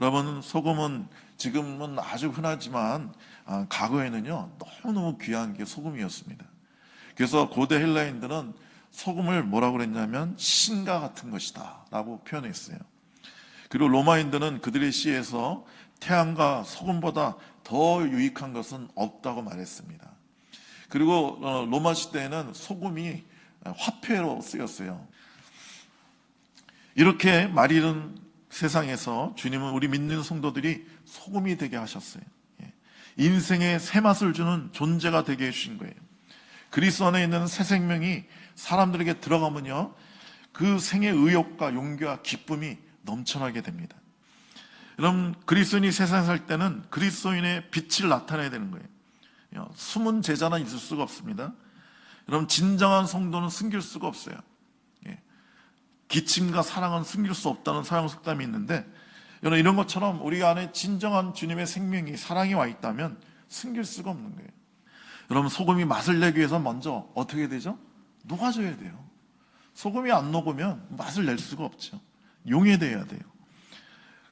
여러분 소금은 지금은 아주 흔하지만 아, 과거에는요 너무너무 귀한 게 소금이었습니다. 그래서 고대 헬라인들은 소금을 뭐라고 그랬냐면 신과 같은 것이다라고 표현했어요. 그리고 로마인들은 그들의 시에서 태양과 소금보다 더 유익한 것은 없다고 말했습니다. 그리고 어, 로마 시대에는 소금이 화폐로 쓰였어요. 이렇게 말 잃은 세상에서 주님은 우리 믿는 성도들이 소금이 되게 하셨어요. 예. 인생의 새 맛을 주는 존재가 되게 해주신 거예요. 그리스도 안에 있는 새 생명이 사람들에게 들어가면요, 그 생의 의욕과 용기와 기쁨이 넘쳐나게 됩니다. 여러분, 그리스도인이 세상에 살 때는 그리스도인의 빛을 나타내야 되는 거예요. 야, 숨은 제자는 있을 수가 없습니다. 여러분, 진정한 성도는 숨길 수가 없어요. 예. 기침과 사랑은 숨길 수 없다는 사용 속담이 있는데, 여러분, 이런 것처럼 우리 안에 진정한 주님의 생명이, 사랑이 와 있다면 숨길 수가 없는 거예요. 여러분, 소금이 맛을 내기 위해서 먼저 어떻게 되죠? 녹아줘야 돼요. 소금이 안 녹으면 맛을 낼 수가 없죠. 용해돼야 돼요.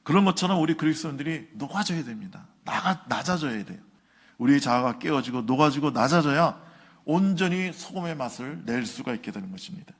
그런 것처럼 우리 그리스도인들이 녹아져야 됩니다. 나가, 낮아져야 돼요. 우리의 자아가 깨어지고 녹아지고 낮아져야 온전히 소금의 맛을 낼 수가 있게 되는 것입니다.